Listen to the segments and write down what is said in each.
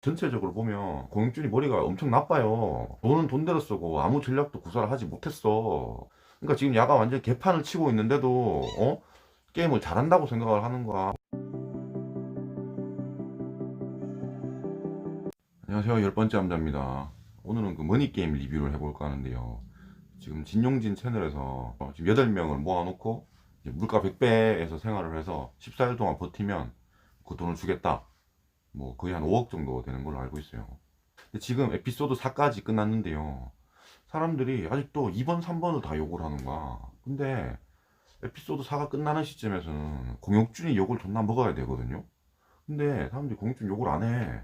전체적으로 보면 공익준이 머리가 엄청 나빠요. 돈은 돈대로 쓰고 아무 전략도 구사를 하지 못했어. 그러니까 지금 야가 완전 개판을 치고 있는데도 어? 게임을 잘한다고 생각을 하는 거야. 안녕하세요. 열 번째 남자입니다. 오늘은 그 머니 게임 리뷰를 해볼까 하는데요. 지금 진용진 채널에서 어, 지금 8명을 모아놓고 물가 100배에서 생활을 해서 14일 동안 버티면 그 돈을 주겠다. 뭐 거의 한 5억 정도 되는 걸로 알고 있어요. 근데 지금 에피소드 4까지 끝났는데요. 사람들이 아직도 2번, 3번을 다 욕을 하는 거야. 근데 에피소드 4가 끝나는 시점에서는 공혁준이 욕을 존나 먹어야 되거든요. 근데 사람들이 공혁준 욕을 안 해.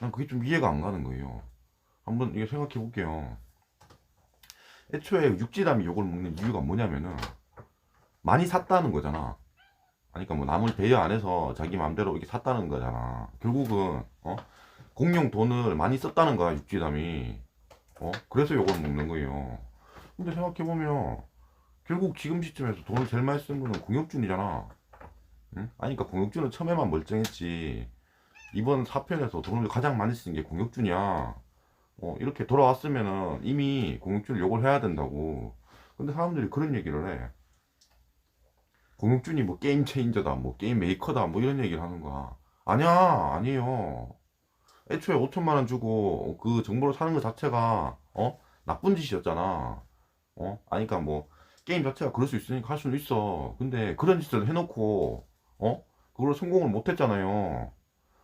난 그게 좀 이해가 안 가는 거예요. 한번 이게 생각해 볼게요. 애초에 육지담이 욕을 먹는 이유가 뭐냐면은 많이 샀다는 거잖아. 그러니까 뭐 남을 배려 안 해서 자기 마음대로 이렇게 샀다는 거잖아. 결국은 어? 공용 돈을 많이 썼다는 거야 육지담이. 어? 그래서 욕을 먹는 거예요. 근데 생각해 보면 결국 지금 시점에서 돈을 제일 많이 쓴 거는 공혁준이잖아. 응? 아니 그러니까 공혁준은 처음에만 멀쩡했지. 이번 4편에서 돈을 가장 많이 쓴 게 공혁준이야. 어, 이렇게 돌아왔으면은 이미 공혁준을 욕을 해야 된다고. 근데 사람들이 그런 얘기를 해. 공혁준이 뭐 게임 체인저다, 뭐 게임 메이커다, 뭐 이런 얘기를 하는 거야. 아니야, 아니에요. 애초에 5천만 원 주고 그 정보를 사는 것 자체가 어 나쁜 짓이었잖아. 어 아니까 뭐 게임 자체가 그럴 수 있으니까 할 수는 있어. 근데 그런 짓을 해놓고 어 그걸 성공을 못했잖아요.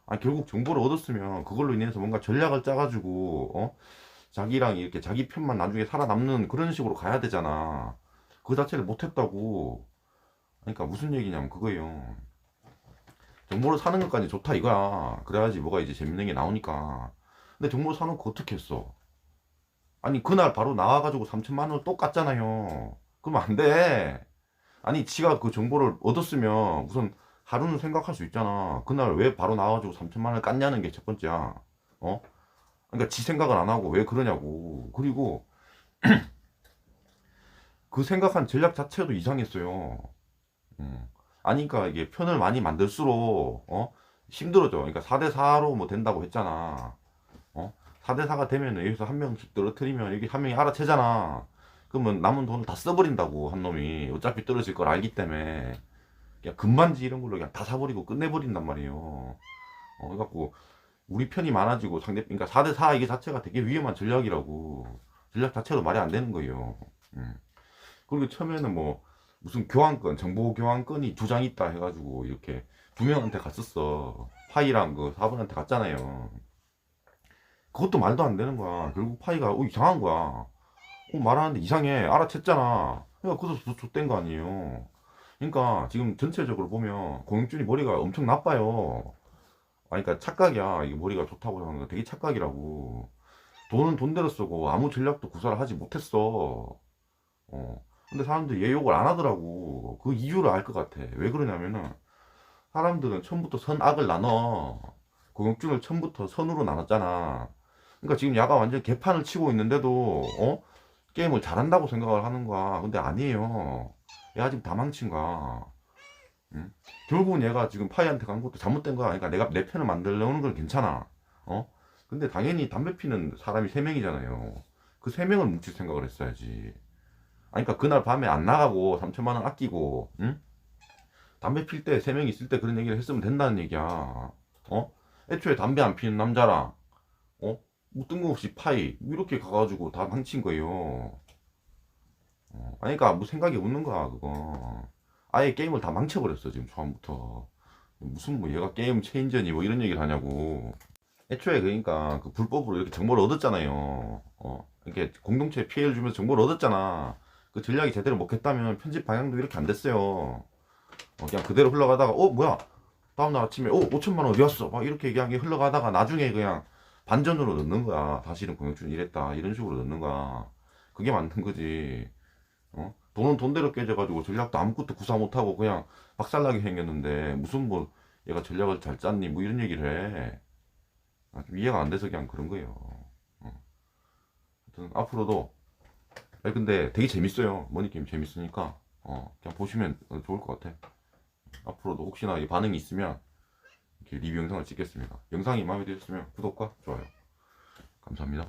아 결국 정보를 얻었으면 그걸로 인해서 뭔가 전략을 짜가지고 어 자기랑 이렇게 자기 편만 나중에 살아남는 그런 식으로 가야 되잖아. 그 자체를 못했다고. 그러니까 무슨 얘기냐면 그거예요. 정보를 사는 것까지 좋다 이거야. 그래야지 뭐가 이제 재밌는 게 나오니까. 근데 정보를 사놓고 어떻게 했어? 아니 그날 바로 나와가지고 3천만 원을 또 깠잖아요. 그러면 안 돼. 아니 지가 그 정보를 얻었으면 우선 하루는 생각할 수 있잖아. 그날 왜 바로 나와가지고 3천만 원을 깠냐는 게 첫 번째야. 어? 그러니까 지 생각을 안 하고 왜 그러냐고. 그리고 그 생각한 전략 자체도 이상했어요. 음. 아니, 그러니까 이게 편을 많이 만들수록, 어? 힘들어져. 그러니까 4대 4로 뭐 된다고 했잖아. 어? 4대 4가 되면 여기서 한 명씩 떨어뜨리면 여기 한 명이 알아채잖아. 그러면 남은 돈을 다 써버린다고, 한 놈이. 어차피 떨어질 걸 알기 때문에. 그냥 금반지 이런 걸로 그냥 다 사버리고 끝내버린단 말이에요. 어, 그래갖고, 우리 편이 많아지고 상대, 그러니까 4대 4 이게 자체가 되게 위험한 전략이라고. 전략 자체도 말이 안 되는 거예요. 음. 그리고 처음에는 뭐, 무슨 교환권, 정보 교환권이 두 장 있다 해가지고 이렇게 두 명한테 갔었어. 파이랑 그 4번한테 갔잖아요. 그것도 말도 안 되는 거야. 결국 파이가 어, 이상한 거야. 어, 말하는데 이상해. 알아챘잖아. 그러니까 그것도 좆된 거 아니에요. 그러니까 지금 전체적으로 보면 공익준이 머리가 엄청 나빠요. 아니, 그러니까 착각이야. 이게 머리가 좋다고 하는 거 되게 착각이라고. 돈은 돈대로 쓰고 아무 전략도 구사를 하지 못했어. 어. 근데 사람들이 얘 욕을 안 하더라고. 그 이유를 알 것 같아. 왜 그러냐면은 사람들은 처음부터 선악을 나눠. 공혁준을 처음부터 선으로 나눴잖아. 그러니까 지금 야가 완전 개판을 치고 있는데도 어? 게임을 잘한다고 생각을 하는 거야. 근데 아니에요. 얘가 지금 다 망친 거야. 응? 결국은 얘가 지금 파이한테 간 것도 잘못된 거야. 그러니까 내가 내 편을 만들려는 건 괜찮아. 어? 근데 당연히 담배 피는 사람이 세 명이잖아요. 그 세 명을 뭉칠 생각을 했어야지. 그러니까 그날 밤에 안 나가고 3천만 원 아끼고, 응? 담배 필 때 세 명 있을 때 그런 얘기를 했으면 된다는 얘기야. 어? 애초에 담배 안 피는 남자랑, 어? 뭐 뜬금없이 파이 이렇게 가가지고 다 망친 거예요. 어, 그러니까 뭐 생각이 없는 거야 그거. 아예 게임을 다 망쳐버렸어 지금 처음부터. 무슨 뭐 얘가 게임 체인저니 뭐 이런 얘기를 하냐고. 애초에 그러니까 그 불법으로 이렇게 정보를 얻었잖아요. 어, 이렇게 공동체에 피해를 주면서 정보를 얻었잖아. 그 전략이 제대로 먹혔다면 편집 방향도 이렇게 안 됐어요. 어, 그냥 그대로 흘러가다가 어 뭐야? 다음날 아침에 어 5천만 원 어디 갔어? 막 이렇게 얘기한 게 흘러가다가 나중에 그냥 반전으로 넣는 거야. 사실은 공혁준 이랬다. 이런 식으로 넣는 거야. 그게 맞는 거지. 어? 돈은 돈대로 깨져가지고 전략도 아무것도 구사 못하고 그냥 박살나게 생겼는데 무슨 뭐 얘가 전략을 잘 짰니? 뭐 이런 얘기를 해. 아, 좀 이해가 안 돼서 그냥 그런 거예요. 어. 하여튼 앞으로도 아니 근데 되게 재밌어요 머니게임 재밌으니까 어 그냥 보시면 좋을 것 같아 앞으로도 혹시나 이 반응이 있으면 이렇게 리뷰 영상을 찍겠습니다. 영상이 마음에 드셨으면 구독과 좋아요. 감사합니다.